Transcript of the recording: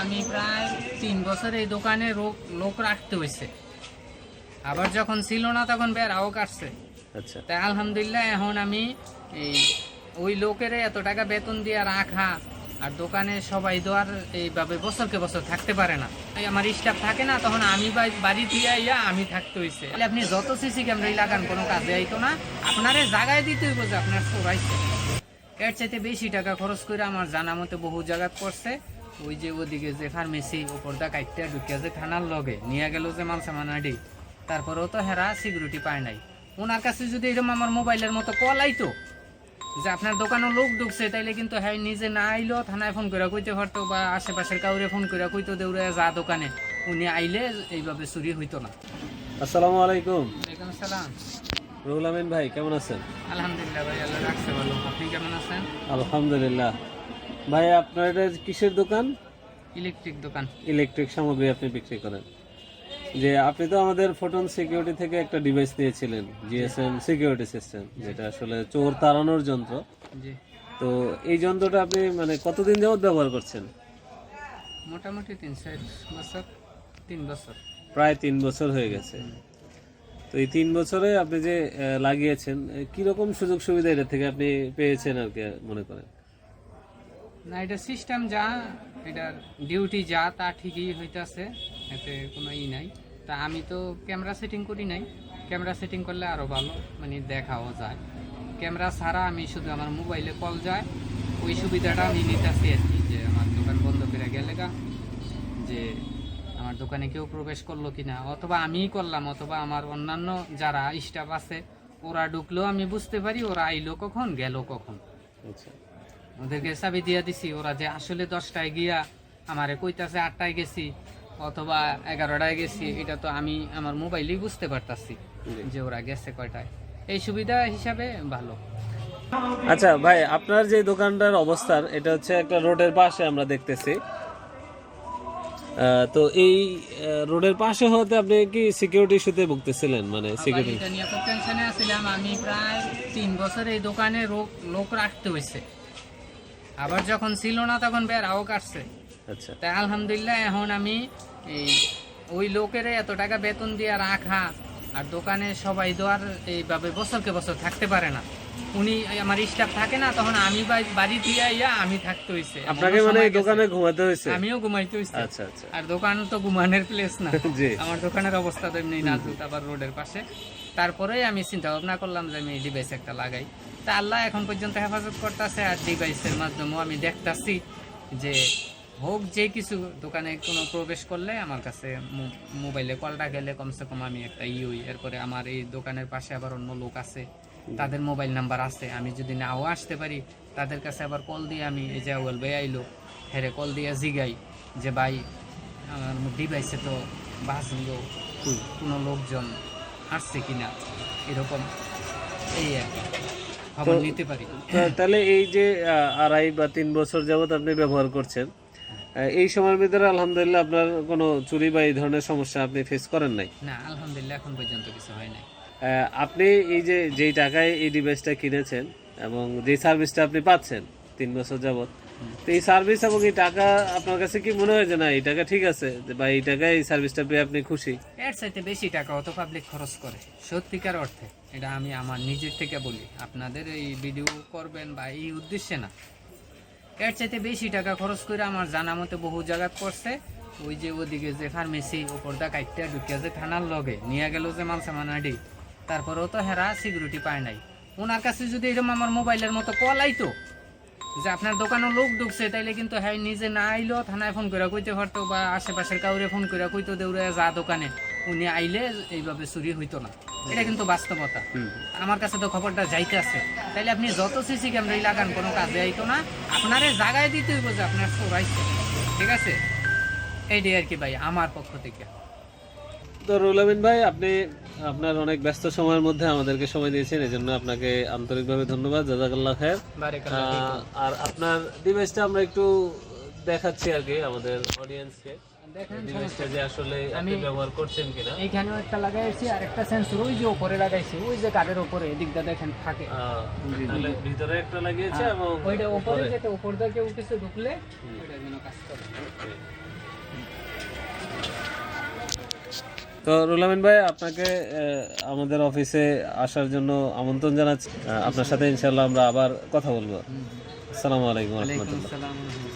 আমি প্রায় তিন বছর এই দোকানে রোগ- লোক রাখতে হয়েছে আবার যখন ছিল না তখন বেড়াও কাটছে। আচ্ছা। তাই আলহামদুলিল্লাহ এখন আমি এই ওই লোকের এত টাকা বেতন দিয়ে রাখা আর দোকানে সবাই তো আর এইভাবে বছরকে বছর থাকতে পারে না। আমার স্টাফ থাকে না তখন আমি বাড়ি দিয়ে আইয়া আমি থাকতে হইছে। আপনি যত সিসি ক্যামেরাই লাগান কোনো কাজে আইতো না। আপনারে জায়গায় দিতে হইব যে আপনার চোরাইছে এর চাইতে বেশি টাকা খরচ করে আমার জানা মতে বহু জায়গাত করছে। ওই যে ওদিকে যে ফার্মেসি ওপর দা কাইটটা ঢুকিয়া যে থানার লগে নিয়ে গেল যে মাল সামানাডি তারপরেও তো হেরা সিকিউরিটি পায় নাই। ওনার কাছে যদি এরকম আমার মোবাইলের মতো কল আইতো যে আপনার দোকানে লোক ঢুকছে তাইলে কিন্তু হ্যাঁ নিজে না আইলো থানায় ফোন করে কইতে পারতো বা আশেপাশের কাউরে ফোন করে কইতো দেউরে যা দোকানে। উনি আইলে এইভাবে চুরি হইতো না। আসসালামু আলাইকুম। ওয়ালাইকুম সালাম রুহুল আমিন ভাই কেমন আছেন? আলহামদুলিল্লাহ ভাই আল্লাহ রাখছে ভালো। আপনি কেমন আছেন? আলহামদুলিল্লাহ। ভাই আপনার এটা কিসের দোকান? ইলেকট্রিক দোকান। ইলেকট্রিক সামগ্রী আপনি বিক্রি করেন। যে আপনি তো আমাদের ফোটন সিকিউরিটি থেকে একটা ডিভাইস নিয়েছিলেন জিএসএম সিকিউরিটি সিস্টেম যেটা আসলে চোর তাড়ানোর যন্ত্র। জি। তো এই যন্ত্রটা আপনি মানে কতদিন যাবত ব্যবহার করছেন? মোটামুটি তিন চার বছর তিন বছর। প্রায় তিন বছর হয়ে গেছে। তো এই তিন বছরে আপনি যে লাগিয়েছেন কীরকম সুযোগ সুবিধা এটা থেকে আপনি পেয়েছেন আর কি মনে করেন? না, এটা সিস্টেম যা, এটার ডিউটি যা, তা ঠিকই হইতাছে, এতে কোনো ই নাই। তা আমি তো ক্যামেরা সেটিং করি নাই। ক্যামেরা সেটিং করলে আরও ভালো মানে দেখাও যায়। ক্যামেরা ছাড়া আমি শুধু আমার মোবাইলে কল যায়। ওই সুবিধাটা আমি নিতেছি আর কি, যে আমার দোকান বন্ধ করে গেলে গা, যে আমার দোকানে কেউ প্রবেশ করল কি না অথবা আমিই করলাম, অথবা আমার অন্যান্য যারা স্টাফ আছে, ওরা ঢুকলেও আমি বুঝতে পারি, ওরা আইলো কখন, গেল কখন। আচ্ছা। ওদেরকে চাবি দিয়ে দিছি ওরা যে আসলে দশটায় গিয়া আমারে কইতাছে আটটায় গেছি অথবা এগারোটায় গেছি এটা তো আমি আমার মোবাইলেই বুঝতে পারতাছি যে ওরা গেছে কয়টায়। এই সুবিধা হিসাবে ভালো। আচ্ছা ভাই আপনার যে দোকানটার অবস্থান এটা হচ্ছে একটা রোডের পাশে আমরা দেখতেছি। তো এই রোডের পাশে হতে আপনি কি সিকিউরিটি ইস্যুতে ভুগতেছিলেন? মানে সিকিউরিটি এটা নিয়ে খুব টেনশনে আছিলাম। আমি প্রায় তিন বছর এই দোকানে লোক রাখতে হয়েছে আবার যখন ছিল না তখন বেড়াও কাটছে। আচ্ছা। তাই আলহামদুলিল্লাহ এখন আমি এই ওই লোকের এত টাকা বেতন দিয়ে রাখা আর দোকানে সবাই আর এইভাবে বছরকে বছর থাকতে পারে না। উনি আমার স্টাফ থাকে না তখন আমি বাড়ি দিয়ে আইয়া আমি থাকতে হইছে। আপনাকে মানে দোকানে ঘুমাতে হয়েছে আমিও ঘুমাইতে হইছে। আচ্ছা আচ্ছা। আর দোকান তো ঘুমানোর প্লেস না। আমার দোকানের অবস্থা তো এমনি নাজুক আবার রোডের পাশে। তারপরেই আমি চিন্তা ভাবনা করলাম যে আমি ডিভাইস একটা লাগাই। তা আল্লাহ এখন পর্যন্ত হেফাজত করতেছে আর ডিভাইসের মাধ্যমেও আমি দেখতাছি যে হোক যে কিছু, দোকানে কোনো প্রবেশ করলে আমার কাছে মোবাইলে কলটা গেলে কমসে কম আমি একটা ইউই এরপরে আমার এই দোকানের পাশে আবার অন্য লোক আছে, তাদের মোবাইল নাম্বার আছে, আমি যদি নাও আসতে পারি, তাদের কাছে আবার কল দিয়ে আমি এই যে ওয়েল ভাই আইলো, হেরে কল দিয়ে জিগাই যে, ভাই, আমার ডিভাইসে তো বাসগুলো। কোনো লোকজন আসছে কিনা এরকম, এই আর কি খবর নিতে পারি। তাহলে এই যে আড়াই বা তিন বছর যাবত আপনি ব্যবহার করছেন এই সময়ের ভিতরে আলহামদুলিল্লাহ আপনার কোনো চুরি বা এই ধরনের সমস্যা আপনি ফেস করেন নাই? না আলহামদুলিল্লাহ এখন পর্যন্ত কিছু হয় নাই। আপনি এই যে যেই টাকায় এই ডিভাইসটা কিনেছেন এবং যে সার্ভিসটা আপনি পাচ্ছেন তিন বছর যাবত তো এই সার্ভিস এবং এই টাকা আপনার কাছে কি মনে হয় যে না, এই টাকা ঠিক আছে? বা এই এই সার্ভিসটা পেয়ে আপনি খুশি? এর চাইতে বেশি টাকা অত পাবলিক খরচ করে। সত্যিকার অর্থে, এটা আমি আমার নিজের থেকে বলি। আপনাদের এই ভিডিও করবেন বা এই উদ্দেশ্যে না। এর চাইতে বেশি টাকা খরচ করে আমার জানা মতে বহু জায়গাত করছে ওই যে ওদিকে যে ফার্মেসি ওপর দা কাইটটা ঢুকিয়া যে থানার লগে নিয়ে গেল যে মাল তারপরেও তো হেরা সিকিউরিটি পায় নাই। ওনার কাছে যদি এরকম আমার মোবাইলের মতো কল আইতো যে আপনার দোকানে লোক ঢুকছে তাইলে কিন্তু হ্যাঁ নিজে না আইলো থানায় ফোন করে কইতে পারতো বা আশেপাশের কাউরে ফোন করে কইতো দেউরে যা দোকানে। উনি আইলে এইভাবে চুরি হইতো না। এটা কিন্তু বাস্তবতা। আমার কাছে তো খবরটা যাইতে আছে। তাইলে আপনি যত সিসি ক্যামেরাই লাগান কোনো কাজে আইতো না। আপনারে জায়গায় দিতে হইব যে আপনার চোরাইছে। ঠিক আছে? এইটাই আর কি ভাই আমার পক্ষ থেকে। তো রুলামিন ভাই আপনি আপনার অনেক ব্যস্ত সময়ের মধ্যে আমাদেরকে সময় দিয়েছেন এই জন্য আপনাকে আন্তরিকভাবে ধন্যবাদ জাজাকাল্লাহ খায়ের। আর আপনার ডিভাইসটা আমরা একটু দেখাচ্ছি আর কি আমাদের অডিয়েন্সকে দেখেন ডিভাইসটা যে আসলে আপনি ব্যবহার করছেন কিনা। এইখানেও একটা লাগাইছি আর একটা সেন্সর ওই যে উপরে লাগাইছি ওই যে কাঠের উপরে এদিকটা দেখেন থাকে। তাহলে ভিতরে একটা লাগিয়েছে এবং ওইটা উপরে। যেটা উপর কেউ কিছু ঢুকলে ওইটা যেন কাজ করে। তো রুলামিন ভাই আপনাকে আমাদের অফিসে আসার জন্য আমন্ত্রণ জানাচ্ছি। আপনার সাথে ইনশাল্লাহ আমরা আবার কথা বলব। আসসালামু আলাইকুম রহমতুল্লাহ।